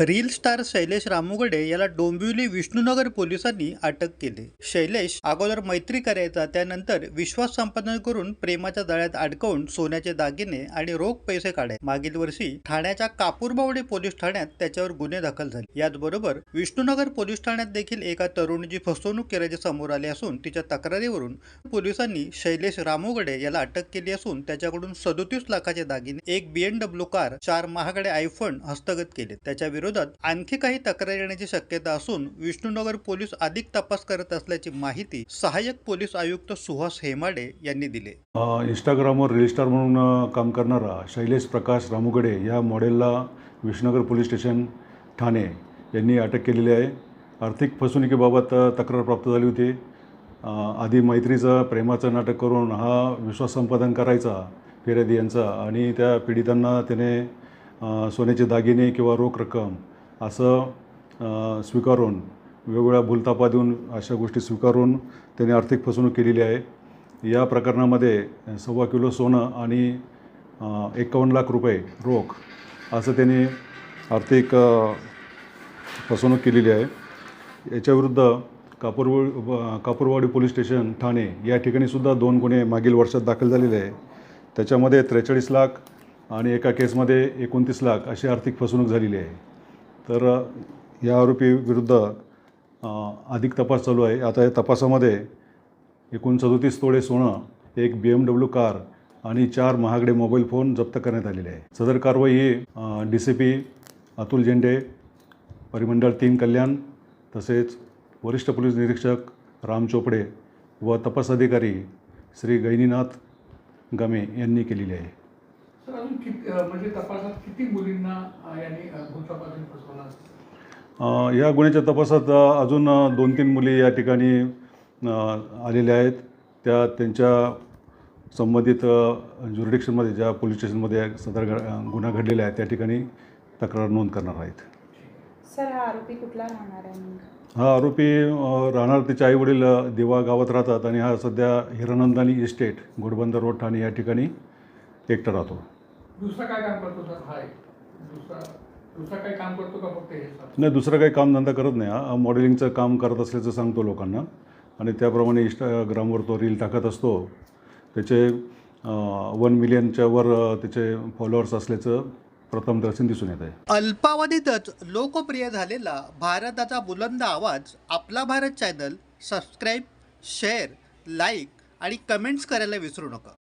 Reel star Shailesh रामुगडे याला डोंबिवली विष्णुनगर पोलिसांनी अटक केली. शैलेश अगोदर मैत्री करायचा त्यानंतर विश्वास संपादन करून प्रेमाच्या जाळ्यात अडकवून सोन्याचे दागिने आणि रोख पैसे काढाय मागील वर्षी ठाण्याच्या कापूरबावडे पोलीस ठाण्यात त्याच्यावर गुन्हे दाखल झाले. याचबरोबर विष्णुनगर पोलीस ठाण्यात देखील एका तरुणीची फसवणूक केल्याचे समोर आले असून तिच्या तक्रारीवरून पोलिसांनी शैलेश रामुगडे याला अटक केली असून त्याच्याकडून सदोतीस लाखाचे दागिने एक बीएमडब्ल्यू कार चार महागडे आयफोन हस्तगत केले. त्याच्या विरोधात आणखी काही तक्रार येण्याची शक्यता असून विष्णुनगर पोलीस अधिक तपास करत असल्याची माहिती सहाय्यक पोलीस आयुक्त सुहास हेमाडे यांनी दिली. इंस्टाग्रामवर रजिस्टार म्हणून काम करणारा शैलेश प्रकाश रामुगडे या मॉडेलला विष्णुनगर पोलीस स्टेशन ठाणे यांनी अटक केलेली आहे. आर्थिक फसवणुकीबाबत तक्रार प्राप्त झाली होती. आधी मैत्रीचं प्रेमाचं नाटक करून हा विश्वास संपादन करायचा फिर्यादी यांचा आणि त्या पीडितांना त्याने सोन्याचे दागिने किंवा रोख रक्कम असं स्वीकारून वेगवेगळ्या भूलतापा देऊन अशा गोष्टी स्वीकारून त्याने आर्थिक फसवणूक केलेली आहे. या प्रकरणामध्ये सव्वा किलो सोनं आणि एकावन्न लाख रुपये रोख असं त्यांनी आर्थिक फसवणूक केलेली आहे. याच्याविरुद्ध कापूरव कापूरवाडी पोलीस स्टेशन ठाणे या ठिकाणीसुद्धा दोन गुन्हे मागील वर्षात दाखल झालेले आहे. त्याच्यामध्ये त्रेचाळीस लाख आणि एका केसमध्ये एकोणतीस लाख अशी आर्थिक फसवणूक झालेली आहे. तर या आरोपी विरुद्ध अधिक तपास चालू आहे. आता या तपासामध्ये एकूण सदोतीस तोळे सोनं एक बी एम डब्ल्यू कार आणि चार महागडे मोबाईल फोन जप्त करण्यात आलेले आहे. सदर कारवाई ही D C P Atul Zende परिमंडळ तीन कल्याण तसेच वरिष्ठ पोलीस निरीक्षक राम चोपडे व तपास अधिकारी श्री गैनीनाथ गमे यांनी केलेली आहे. सर अजून किती म्हणजे तपासात किती मुलींना यांनी भूलथापाने फसवला अ, या गुन्ह्याच्या तपासात अजून दोन तीन मुली या ठिकाणी आलेल्या आहेत. त्या त्यांच्या संबंधित ज्युरिडिक्शनमध्ये ज्या पोलीस स्टेशनमध्ये सदर गुन्हा घडलेला आहे त्या ठिकाणी तक्रार नोंद करणार आहेत. सर हा आरोपी कुठला राहणार आहे? हा आरोपी राहणार त्याचे आईवडील अ, दिवा गावात राहतात आणि हा सध्या हिरानंदानी इस्टेट घोडबंदर रोड ठाणे या ठिकाणी एकटा राहतो. दुसरं काय काम करतो सर? हा एक. दुसरा दुसरं काही काम करतो का फक्त हे सर? नाही दुसरं काही कामधंदा करत नाही हा. मॉडेलिंगचं काम करत असल्याचं सांगतो लोकांना. आणि त्याप्रमाणे इंस्टाग्रामवर तो रील टाकत असतो. त्याचे वन मिलियनच्या वर त्याचे फॉलोअर्स असल्याचं प्रथम दर्शन दिसून येत आहे अल्पावधीतच लोकप्रिय झालेला भारताचा बुलंद आवाज आपला Bharat channel subscribe share like आणि कमेंट्स करायला विसरू नका.